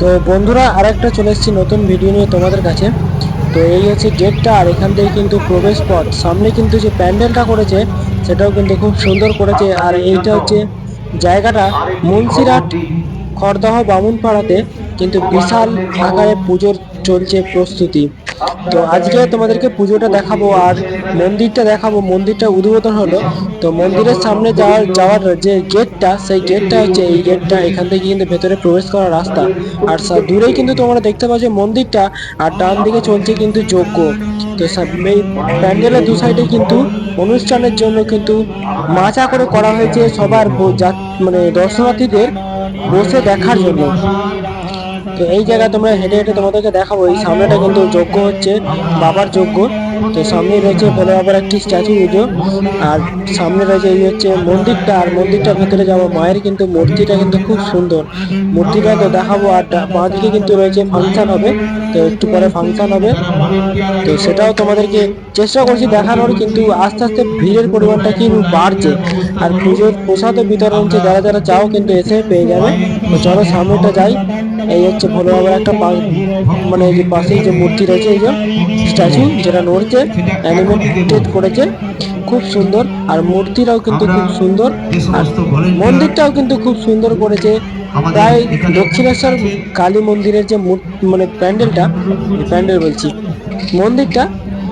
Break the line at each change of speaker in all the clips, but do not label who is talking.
তো বন্ধুরা, আরেকটা চলে এসেছি নতুন ভিডিও নিয়ে তোমাদের কাছে। তো এই হচ্ছে গেটটা আর এখান থেকে কিন্তু প্রবেশ পথ। সামনে কিন্তু যে প্যান্ডেলটা করেছে, সেটাও কিন্তু খুব সুন্দর করেছে। আর এইটা হচ্ছে জায়গাটা মুন্সিরাট খড়দহ, বামুনপাড়াতে কিন্তু বিশাল আকারে পুজোর চলছে প্রস্তুতি। তো আজকে তোমাদেরকে পুজোটা দেখাবো আর মন্দিরটা দেখাবো। মন্দিরটা উদ্বোধন হলো। তো মন্দিরের সামনে যাওয়ার যাওয়ার যে গেটটা সেই গেটটা হচ্ছে এই গেটটা এখান থেকে কিন্তু ভেতরে প্রবেশ করার রাস্তা। আর দূরেই কিন্তু তোমরা দেখতে পাচ্ছ মন্দিরটা। আর ডান দিকে চলছে কিন্তু যজ্ঞ। তো এই প্যান্ডেলের দু সাইডে কিন্তু অনুষ্ঠানের জন্য কিন্তু মাচা করে করা হয়েছে সবার মানে দর্শনার্থীদের বসে দেখার জন্য। তো এই জায়গায় তোমরা হেঁটে হেঁটে তোমাদেরকে দেখাবো। এই সামনেটা কিন্তু যজ্ঞ হচ্ছে, বাবার যজ্ঞ। তো সামনে রয়েছে ভোলে বাবার একটি স্ট্যাচু পুজো আর সামনে রয়েছে এই হচ্ছে মন্দিরটা, আর মন্দিরটার ভেতরে যাব মায়ের কিন্তু মূর্তিটা কিন্তু খুব সুন্দর। মূর্তিটা তো দেখাবো, আর ডা- বাঁ দিকে কিন্তু রয়েছে ফাংশন হবে, তো একটু পরে ফাংশন হবে। তো সেটাও তোমাদেরকে চেষ্টা করছি দেখানোর, কিন্তু আস্তে আস্তে ভিড়ের পরিমাণটা কিন্তু বাড়ছে। আর পুজোর প্রসাদ বিতরণ হচ্ছে, যারা যারা চাও কিন্তু এসে পেয়ে যাবে। তো চলো সামনেটা যাই। এই হচ্ছে ভোলে বাবার একটা মানে যে পাশেই যে মূর্তি রয়েছে, এই যে স্ট্যাচু যেটা নড়ছে অ্যানিমেটেড করেছে। খুব সুন্দর আর মূর্তিটাও কিন্তু খুব সুন্দর। আর মন্দিরটাও কিন্তু খুব সুন্দর করেছে। প্রায় দক্ষিণেশ্বর কালী মন্দিরের যে মানে প্যান্ডেলটা প্যান্ডেল বলছি মন্দিরটা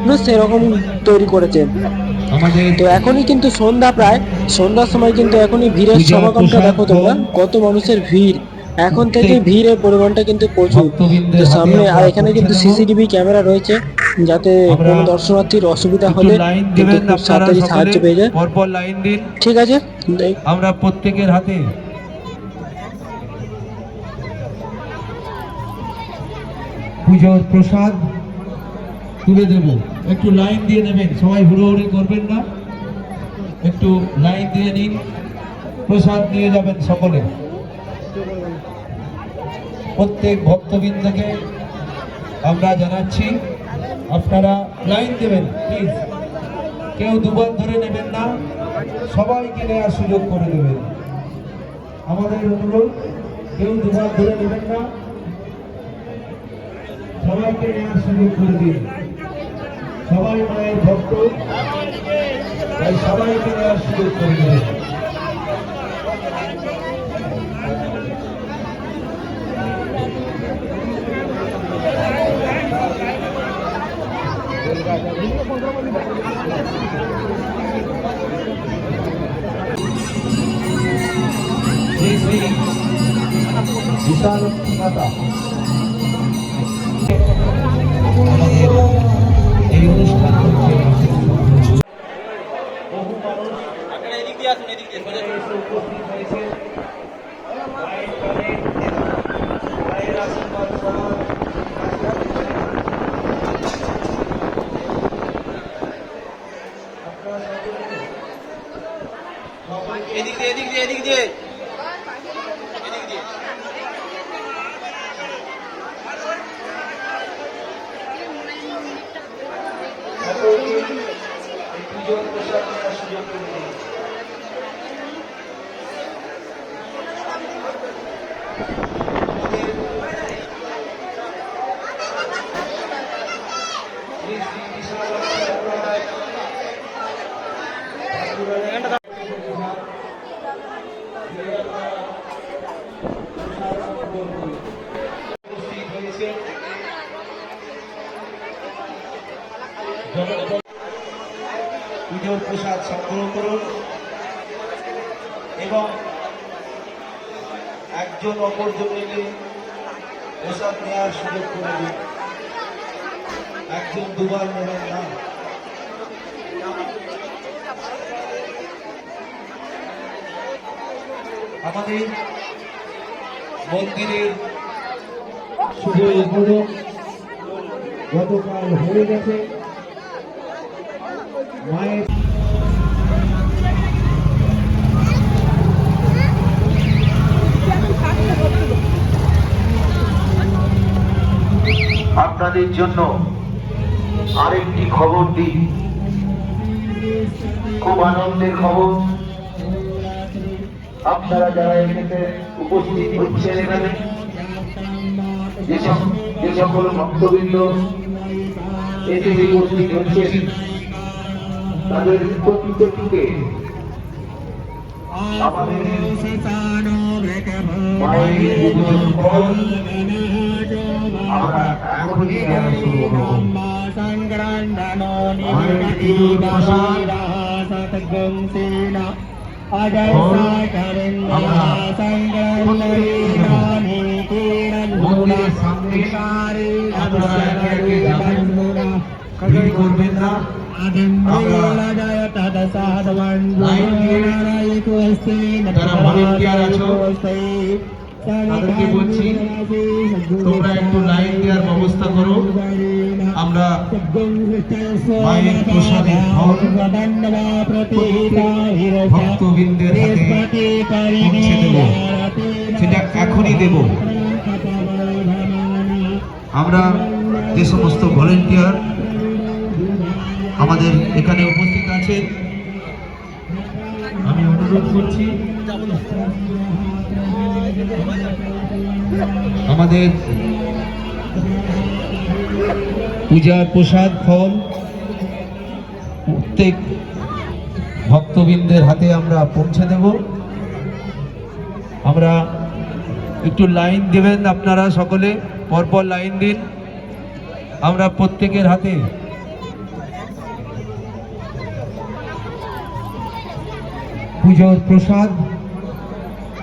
পুরো সেরকম তৈরি করেছে। তো এখনই কিন্তু সন্ধ্যা প্রায় সন্ধ্যার সময় কিন্তু এখনই ভিড়ের সমাগমটা দেখো তোমরা কত মানুষের ভিড়। এখন থেকে ভিড়ের পরিমাণটা কিন্তু প্রচুর। তো সামনে আর এখানে কিন্তু সিসিটিভি ক্যামেরা রয়েছে। যাতে কোনো দর্শনার্থীর অসুবিধা হলে
লাইন
কিন্তু খুব তাড়াতাড়ি সাহায্য পেয়ে যায়।
পরপর লাইন দিন।
ঠিক আছে
আমরা প্রত্যেকের হাতে পুজোর প্রসাদ তুলে দেব। একটু লাইন দিয়ে নেবেন সবাই হুড়োহুড়ি করবেন না। একটু লাইন দিয়ে নিন প্রসাদ নিয়ে যাবেন সকলে। প্রত্যেক ভক্তবৃন্দকে আমরা জানাচ্ছি। আপনারা লাইন দেবেন প্লিজ কেউ দুবার ধরে নেবেন না। সবাইকে নেওয়ার সুযোগ করে দেবেন। আমাদের অনুরোধ, কেউ দুবার ধরে নেবেন না। সবাইকে নেওয়ার সুযোগ করে দিন। সবাই মায়ের ভক্ত। তাই সবাইকে নেওয়ার সুযোগ করে দেবেন। विशाल माता পুজোর প্রসাদ সংগ্রহ করুন। এবং একজন অপরজনকে প্রসাদ নেওয়ার সুযোগ করে দিন। একজন দুবার নেবেন না। আমাদের মন্দিরের শুভ গতকাল হয়ে গেছে।
আপনাদের জন্য আরেকটি খবর দিই। খুব আনন্দের খবর। আপনারা যারা এখানে উপস্থিত হচ্ছেন এখানে,
যে সকল ভক্তবৃন্দ এতে উপস্থিত হচ্ছেন, তাদের প্রত্যেককে আমাদের মায়ের পুজোর ফল আমরা এখনই দেওয়া প্রসাদ তাদেরকে বলছি, তোমরা একটু লাইন দেওয়ার ব্যবস্থা করো। আমরা মায়ের প্রসাদের ফল ভক্তবৃন্দের হাতে পৌঁছে দেব। সেটা এখনই দেব। আমরা যে সমস্ত ভলেন্টিয়ার আমাদের এখানে উপস্থিত আছে আমি অনুরোধ করছি আমাদের পূজার প্রসাদ ফল প্রত্যেক ভক্তবৃন্দের হাতে আমরা পৌঁছে দেব। আমরা একটু লাইন দেবেন আপনারা সকলে, পরপর লাইন দিন। আমরা প্রত্যেকের হাতে পুজোর প্রসাদ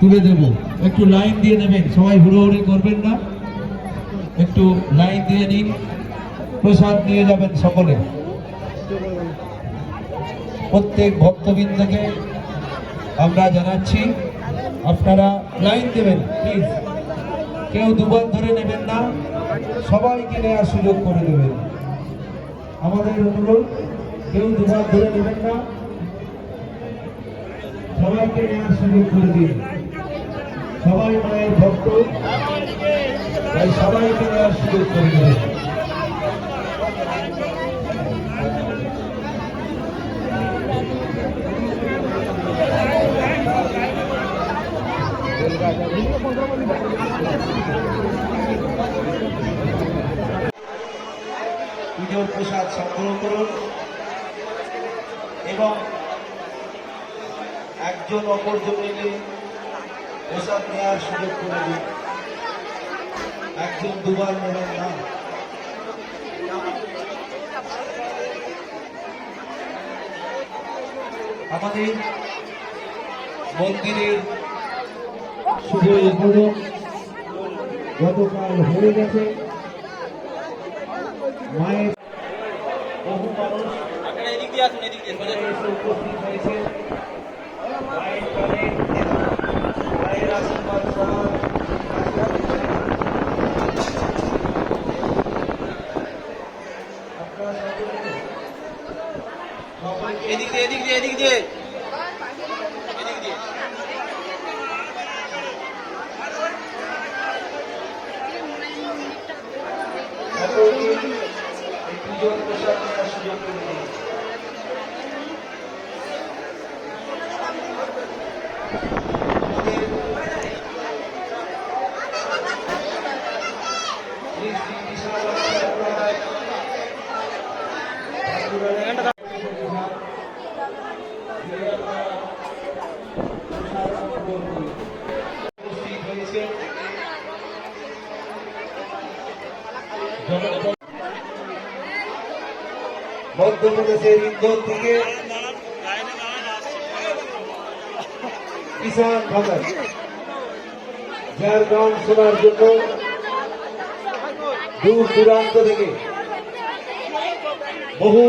তুলে দেব। একটু লাইন দিয়ে নেবেন। সবাই হুড়োহুড়ি করবেন না। একটু লাইন দিয়ে নিন। প্রসাদ নিয়ে যাবেন সকলে। প্রত্যেক ভক্তবৃন্দকে আমরা জানাচ্ছি, আপনারা লাইন দেবেন প্লিজ কেউ দুবার ধরে নেবেন না। সবাইকে নেওয়ার সুযোগ করে দেবেন। আমাদের অনুরোধ, কেউ দুবার ধরে নেবেন না। সবাইকে নেওয়ার সুযোগ করে দিন। সবাই মায়ের ভক্ত। তাই সবাইকে নেওয়ার সুযোগ করে দেবেন পুজোর প্রসাদ সংগ্রহ করুন। এবং একজন অপরজন মিলে প্রসাদ নেওয়ার সুযোগ করে দিন। একজন দুবার নেবেন না। আমাদের মন্দিরের শুভ উদ্বোধন গতকাল হয়ে গেছে। মায়ের বহু মানুষ
উপস্থিত হয়েছে মায়ের কানে মায়ের আশীর্বাদ সবার আপনারা সকলে সবাইকে
এদিক দিয়ে এদিক দিয়ে এদিক দিয়ে এদিক দিয়ে
সকলকে এই পুজোর প্রসাদ নেওয়ার সুযোগ করে দিন শ্রী শ্রী বিশাল উপস্থিত হয়েছে মধ্যপ্রদেশের ইন্দোর থেকে কিষান ভগত যার গান শোনার জন্য দূর দূরান্ত থেকে বহু